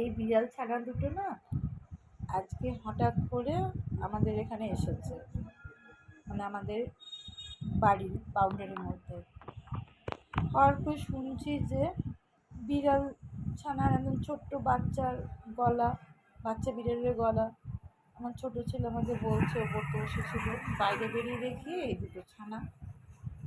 এই বিড়াল ছানা দুটো না আজকে হঠাৎ করে আমাদের এখানে এসেছে। মানে আমাদের বাড়ির বাউন্ডারির মধ্যে। অল্প শুনছি যে বিড়াল ছানার একদম ছোট্ট বাচ্চার গলা, বাচ্চা বিড়ালের গলা। আমার ছোটো ছেলে আমাকে বলছে ও পড়তে বসেছিল বাইরে বেরিয়ে দেখি এই দুটো ছানা।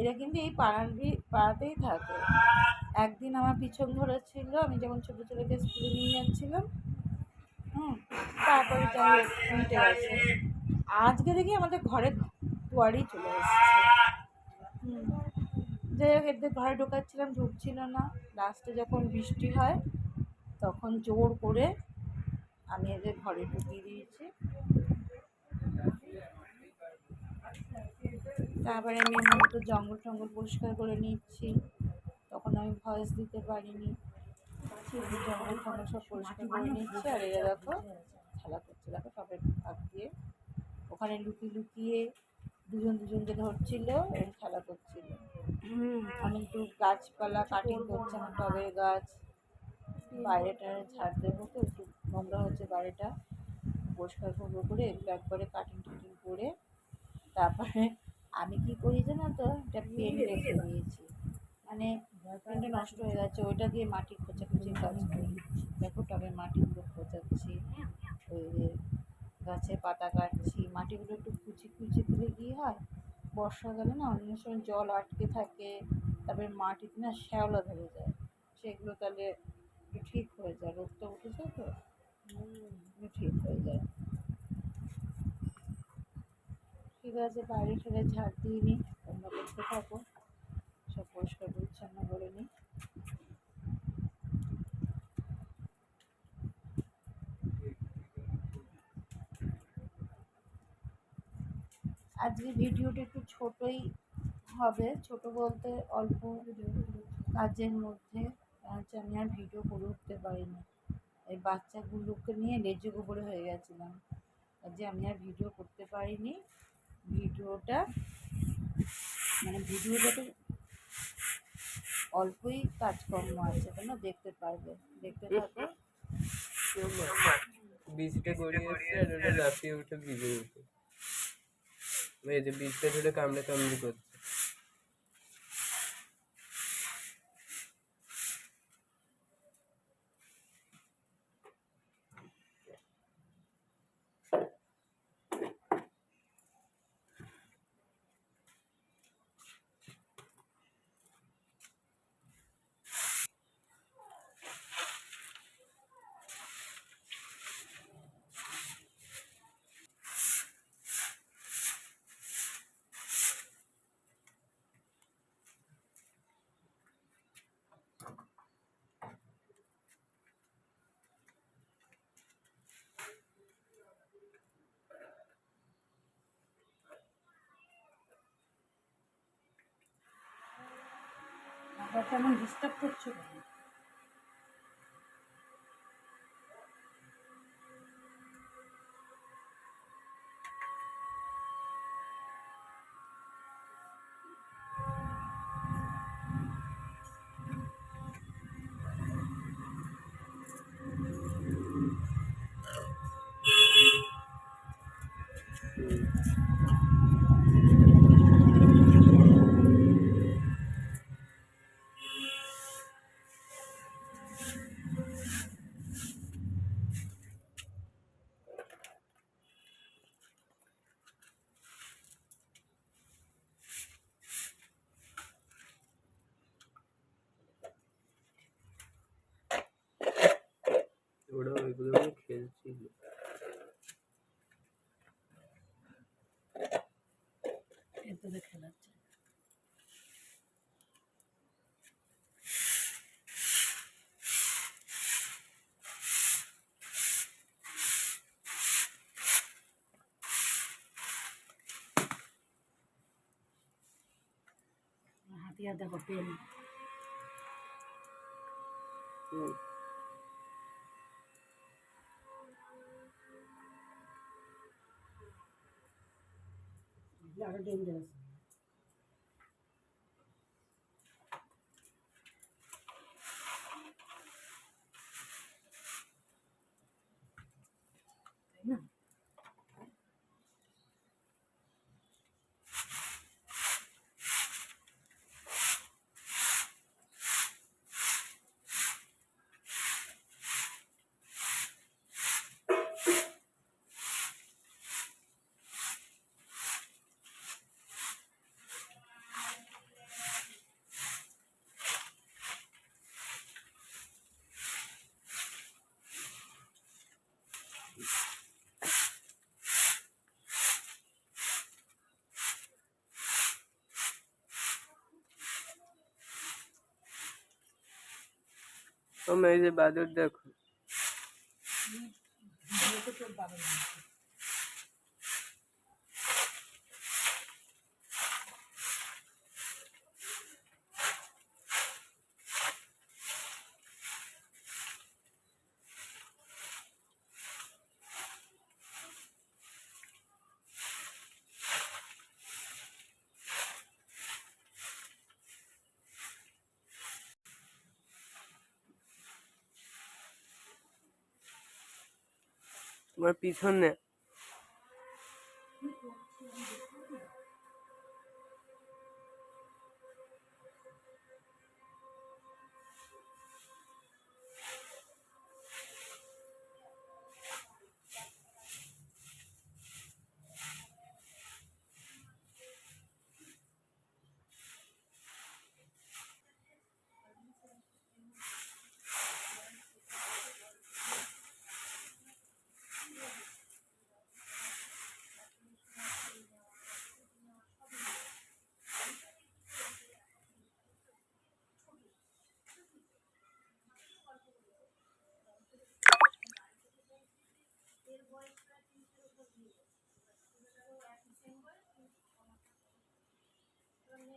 এরা কিন্তু এই পাড়ার পাড়াতেই থাকে। একদিন আমার পিছন ধরেছিল, আমি যখন ছোটো ছেলেকে স্কুলে নিয়ে যাচ্ছিলাম, হুম, তারপরে মিটে গেছে। আজকে দেখি আমাদের ঘরের দুয়ারেই চলে এসেছে। হুম, যাই হোক, এদের ঘরে ঢোকাচ্ছিলাম, ঢুকছিল না। লাস্টে যখন বৃষ্টি হয়, তখন জোর করে আমি এদের ঘরে ঢুকিয়ে দিয়েছি। তারপরে আমি মূলত জঙ্গল টঙ্গল পরিষ্কার করে নিচ্ছি। তখন আমি ভয়েস দিতে পারিনি। সব পরিষ্কার করে নিচ্ছি, আর এরা দেখো, খেলা করছে, দেখো টপের ফাঁক দিয়ে। ওখানে লুকিয়ে লুকিয়ে দুজন দুজনকে ধরছিল এবং খেলা করছিল। আমি একটু গাছপালা কাটিং করছি আমার টবের গাছ। বাইরেটা ঝাড় দেবো তো, একটু নোংরা হচ্ছে বাইরেটা পরিষ্কার করব করে, এগুলো একবারে কাটিং টাটিং করে, তারপরে আমি কি করি জানো তো, একটা পেন রেখে দিয়েছি। মানে পেনটা নষ্ট হয়ে গেছে ওইটা দিয়ে মাটি খোঁচাখুচির কাজ করি। দেখো টবে মাটিগুলো খোঁচাচ্ছি ওই যে গাছে পাতা কাটছি। মাটিগুলো একটু কুচি কুচি দিলে কী হয়? বর্ষাকালে না অন্য সময় জল আটকে থাকে, তারপরে মাটিতে না শ্যাওলা ধরে যায়। সেগুলো তাহলে একটু ঠিক হয়ে যায়। রোদটা উঠেছে তো? ঠিক হয়ে যায়। ঠিক আছে, বাইরে ঠেলে ঝাড় দিয়ে নিই দেখতে থাকো। পরিষ্কার, পরিচ্ছন্ন করে নিই। আজকে ভিডিওটা একটু ছোটই হবে, ছোট বলতে অল্প কাজের মধ্যে আমি আর ভিডিও করে উঠতে পারিনি। এই বাচ্চাগুলোকে নিয়ে লেজে গোবরে হয়ে গেছিলাম। যে আমি আর ভিডিও করতে পারিনি। ভিডিওটা মানে ভিডিওটাতে অল্পই কাজকর্ম আছে না? দেখতে পারবে, দেখতে থাকো বীজটা গড়িয়ে আসছে আর ওটা উঠে ভিজে উঠে এই যে বীজটা ধরে কামড়ে কামড়ে করছে। তেমন ডিস্টার্ব করছ কেন? হাতিয়ার দেখো পেন হুম। আরও ডেঞ্জারাস ও এই যে বাদর দেখো। তোমার পিছনে আরও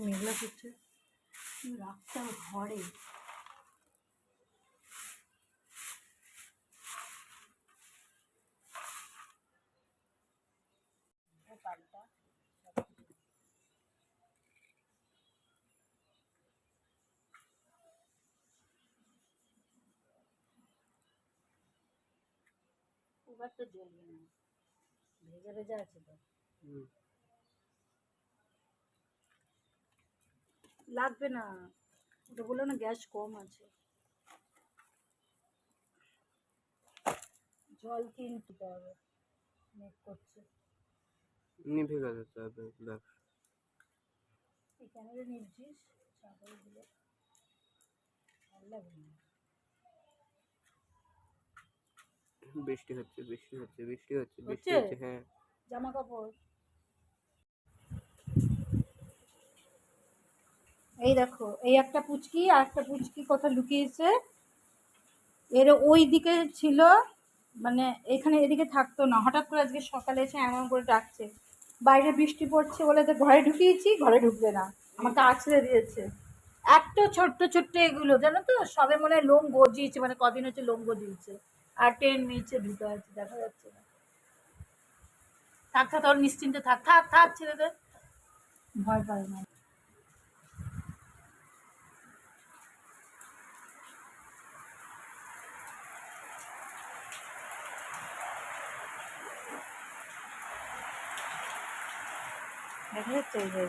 মেঘলা করছে। রাখতে ঘরে। এবার তো জ্বলবে না ভেজা ভেজা আছে তো। হুম। লাগবে না। ওটা বলল না গ্যাস কম আছে। জল কিনতে হবে মেক করছে। নিভে গেল তো আবার দেখ এই ক্যামেরা নিচ্ছিস চাদরগুলো ভালো লাগবে না। বৃষ্টি হচ্ছে বৃষ্টি হচ্ছে বৃষ্টি হচ্ছে বৃষ্টি? হচ্ছে হ্যাঁ। জামা কাপড়? এই দেখো, এই একটা পুচকি আর একটা পুচকি কোথায় লুকিয়েছে? এর ওই দিকে ছিল মানে এখানে এদিকে থাকতো না। হঠাৎ করে আজকে সকালে এসে এমন করে ডাকছে। বাইরে বৃষ্টি পড়ছে বলে তো ঘরে ঢুকিয়েছি, ঘরে ঢুকবে না। আমাকে আছড়ে দিয়েছে। এত ছোট্ট ছোট্ট এগুলো, জানো তো? সবে মনে হয় লোম গজিয়েছে মানে কদিন হচ্ছে লোম গজিয়েছে। আর ট্রেন নিচে ঢুকে আছে, দেখা যাচ্ছে না। থাক থাক, তোর নিশ্চিন্তে থাক থাক থাক, ছেড়ে দে। ভয় পায় না। দেখা যাচ্ছে এই হয়ে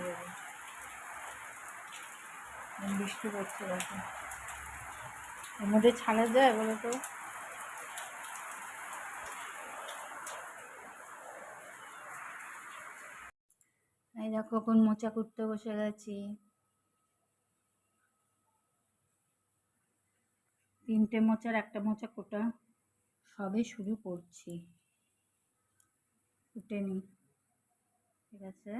বৃষ্টি পড়ছে দেখো। এর মধ্যে ছানা যায় বলো তো? এই দেখো এখন মোচা কুটতে বসে গেছি। তিনটে মোচার একটা মোচা কোটা সবে শুরু করছি। কুটে নিই ঠিক আছে?